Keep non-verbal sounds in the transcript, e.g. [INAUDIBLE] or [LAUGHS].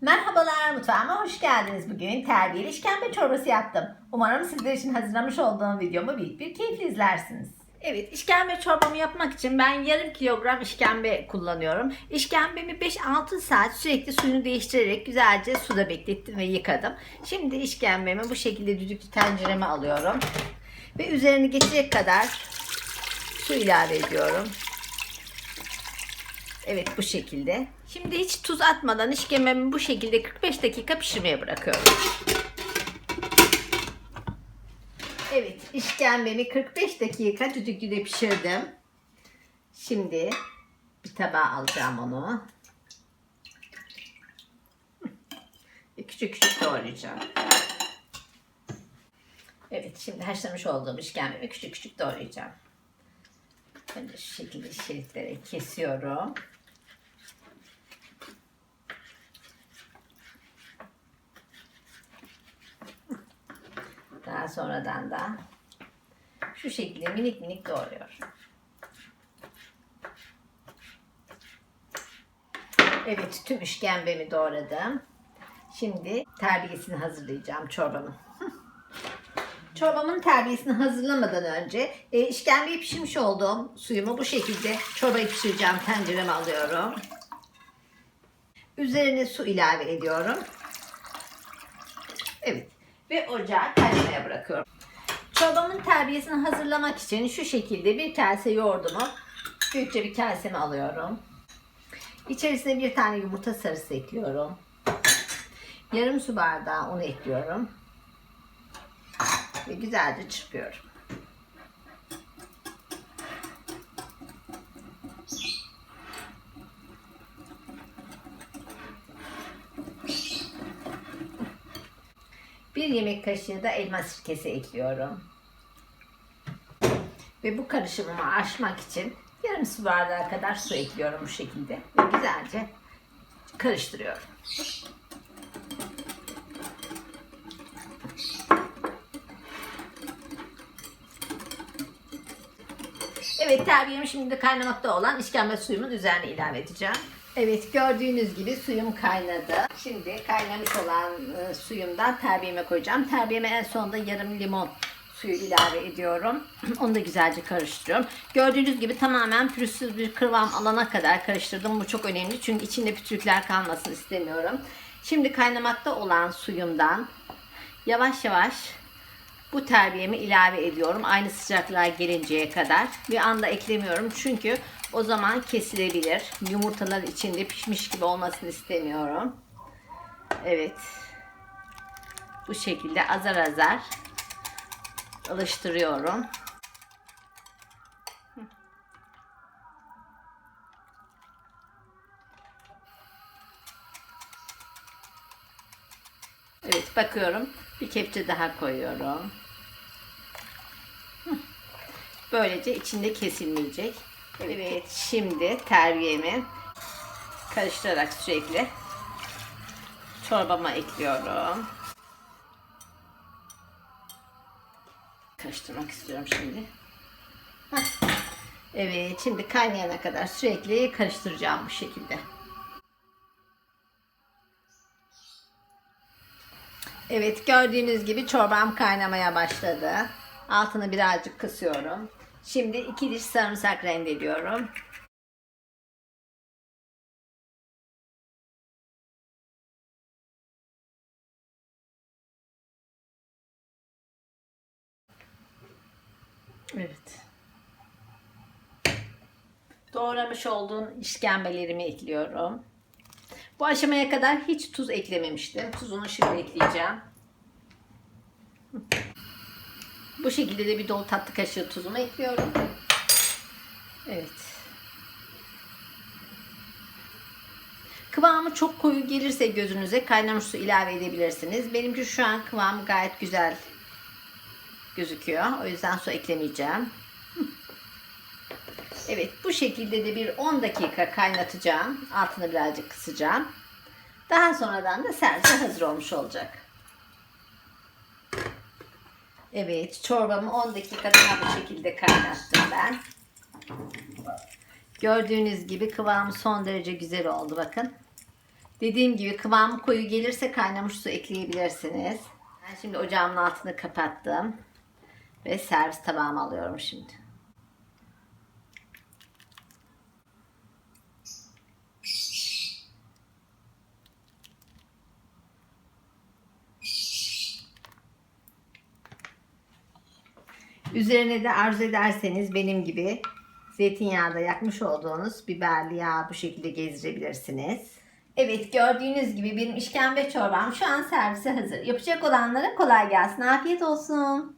Merhabalar mutfağıma hoş geldiniz. Bugün terbiyeli işkembe çorbası yaptım. Umarım sizler için hazırlamış olduğum videomu büyük bir keyifle izlersiniz. Evet işkembe çorbamı yapmak için ben yarım kilogram işkembe kullanıyorum. İşkembemi 5-6 saat sürekli suyunu değiştirerek güzelce suda beklettim ve yıkadım. Şimdi işkembemi bu şekilde düdüklü tencereme alıyorum. Ve üzerini geçecek kadar su ilave ediyorum. Evet bu şekilde. Şimdi hiç tuz atmadan işkembemi bu şekilde 45 dakika pişirmeye bırakıyorum. Evet işkembemi 45 dakika düdüklüde pişirdim. Şimdi bir tabağa alacağım onu. Küçük küçük doğrayacağım. Evet şimdi haşlamış olduğum işkembemi küçük küçük doğrayacağım. Önce şu şekilde şeritlere kesiyorum. Daha sonradan da şu şekilde minik minik doğruyorum. Evet tüm işkembemi doğradım. Şimdi terbiyesini hazırlayacağım çorbamın. Çorbamın terbiyesini hazırlamadan önce e, işkembeyi pişirmiş olduğum suyumu bu şekilde çorbayı pişireceğim tencereme alıyorum. Üzerine su ilave ediyorum. Evet ve ocağa kaynamaya bırakıyorum. Çorbamın terbiyesini hazırlamak için şu şekilde bir kase yoğurdumu büyükçe bir kaseme alıyorum. İçerisine bir tane yumurta sarısı ekliyorum. Yarım su bardağı un ekliyorum. Ve güzelce çırpıyorum. Bir yemek kaşığı da elma sirkesi ekliyorum. Ve bu karışımımı aşmak için yarım su bardağı kadar su ekliyorum bu şekilde. Ve güzelce karıştırıyorum. Evet terbiyemi şimdi kaynamakta olan işkembe suyumun üzerine ilave edeceğim. Evet gördüğünüz gibi suyum kaynadı. Şimdi kaynamış olan e, suyumdan terbiyeme koyacağım. Terbiyeme en sonunda yarım limon suyu ilave ediyorum. [CLEARS THROAT] Onu da güzelce karıştırıyorum. Gördüğünüz gibi tamamen pürüzsüz bir kıvam alana kadar karıştırdım. Bu çok önemli çünkü içinde pütürükler kalmasını istemiyorum. Şimdi kaynamakta olan suyumdan yavaş yavaş bu terbiyemi ilave ediyorum. Aynı sıcaklığa gelinceye kadar. Bir anda eklemiyorum çünkü o zaman kesilebilir. Yumurtalar içinde pişmiş gibi olmasını istemiyorum. Evet. Bu şekilde azar azar alıştırıyorum. Evet bakıyorum. Bir kepçe daha koyuyorum. Böylece içinde kesilmeyecek. Evet şimdi terbiyemi karıştırarak sürekli çorbama ekliyorum. Karıştırmak istiyorum şimdi. Evet şimdi kaynayana kadar sürekli karıştıracağım bu şekilde. Evet gördüğünüz gibi çorbam kaynamaya başladı. Altını birazcık kısıyorum. Şimdi iki diş sarımsak rendeliyorum. Evet. Doğramış olduğum işkembelerimi ekliyorum. Bu aşamaya kadar hiç tuz eklememiştim. Tuzunu şimdi ekleyeceğim. Bu şekilde de bir dolu tatlı kaşığı tuzumu ekliyorum. Evet. Kıvamı çok koyu gelirse gözünüze kaynamış su ilave edebilirsiniz. Benimki şu an kıvamı gayet güzel gözüküyor. O yüzden su eklemeyeceğim. [LAUGHS] Evet bu şekilde de bir 10 dakika kaynatacağım. Altını birazcık kısacağım. Daha sonradan da servise hazır olmuş olacak. Evet çorbamı 10 dakika daha bu şekilde kaynattım ben. Gördüğünüz gibi kıvamı son derece güzel oldu bakın. Dediğim gibi kıvamı koyu gelirse kaynamış su ekleyebilirsiniz. Ben şimdi ocağımın altını kapattım. Ve servis tabağıma alıyorum şimdi. Üzerine de arzu ederseniz benim gibi zeytinyağda yakmış olduğunuz biberli yağ bu şekilde gezdirebilirsiniz. Evet gördüğünüz gibi benim işkembe çorbam şu an servise hazır. Yapacak olanlara kolay gelsin. Afiyet olsun.